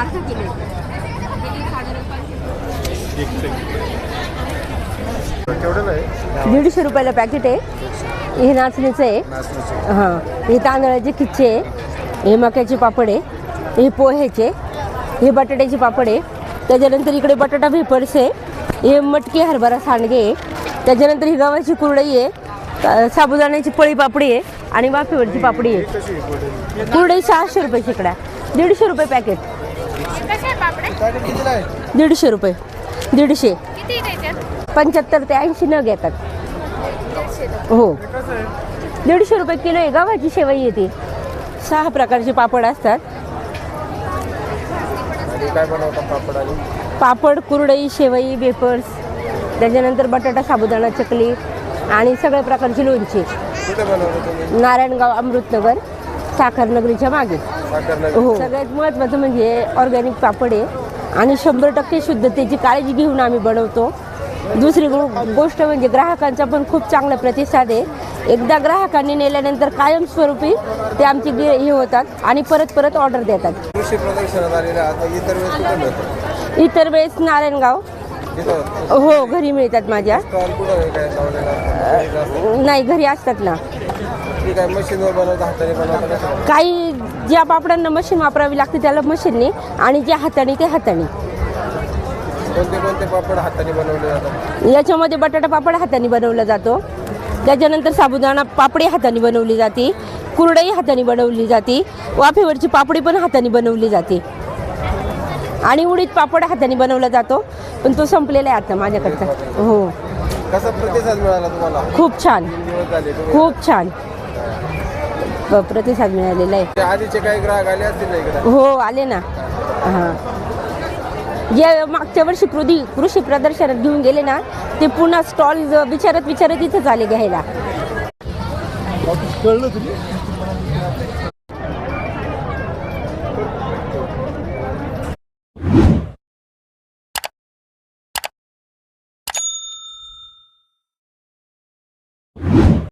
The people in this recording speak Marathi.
अर्धा किलो दीडशे रुपयाला पॅकेट आहे. हे नाचणीचं आहे. हां. हे तांदळाचे खिच्चे आहे. हे मक्याचे पापड आहे. हे पोह्याचे हे बटाट्याचे पापड आहे. त्याच्यानंतर इकडे बटाटा भेपर्स आहे. हे मटकी हरभरा सांडगे आहे. त्याच्यानंतर ही गव्हाची कुरडई आहे. साबुदाण्याची पळी पापडी आहे आणि वाफेवरची पापडी आहे. कुरडई? सहाशे रुपये शेकडा. दीडशे रुपये पॅकेट. दीडशे रुपये. दीडशे. पंच्याहत्तर ते ऐंशी नग येतात हो. दीडशे रुपये किलो आहे. गव्हाची शेवई येते. सहा प्रकारचे पापड असतात. काय बनवता पापड आणि? पापड कुरडई शेवई वेपर्स त्याच्यानंतर बटाटा साबुदाणा चकली आणि सगळ्या प्रकारची लोणची. कुठे बनवलं तुम्ही? नारायणगाव अमृतनगर साखरनगरीच्या मागे. हो. सगळ्यात महत्त्वाचं म्हणजे ऑर्गॅनिक पापड आहे आणि शंभर टक्के शुद्धतेची काळजी घेऊन आम्ही बनवतो. दुसरी गो- गोष्ट म्हणजे ग्राहकांचा पण खूप चांगला प्रतिसाद आहे. एकदा ग्राहकांनी नेल्यानंतर कायमस्वरूपी ते आमचे गे हे होतात आणि परत परत ऑर्डर देतात. कृषी प्रदर्शनात आलेले आता इतर वेळेस कुठे मिळतं इतर वेळेस नारायणगाव. हो घरी मिळतात माझ्या. स्टॉल कुठं आहे काय लावलेला? नाही घरी असतात ना. ती काय मशीनवर बनवता हाताने बनवता कसं? काही ज्या पापडांना मशीन वापरावी लागते त्याला मशीनने आणि ज्या हाताने ते हाताने. कोणते कोणते पापड हाताने बनवले जातात? याच्यामध्ये बटाटा पापड हाताने बनवला जातो. त्याच्यानंतर साबुदाणा पापडी हाताने बनवली जाते. कुरडई हाताने बनवली जाते. वाफेवरची पापडी पण हाताने बनवली जाते. आणि उडीद पापड हाताने बनवला जातो. पण तो संपलेला आहे आता माझ्याकडचा. हो. कसा प्रतिसाद मिळाला तुम्हाला? खूप छान. खूप छान. प्रतिसाद मिळालेला आहे. आधीचे काही ग्राहक आले असतील हो आले ना. हां. जे मागच्या वर्षी कृषी कृषी प्रदर्शनात घेऊन गेले ना ते पुन्हा स्टॉल विचारत विचारत इथं आले घ्यायला.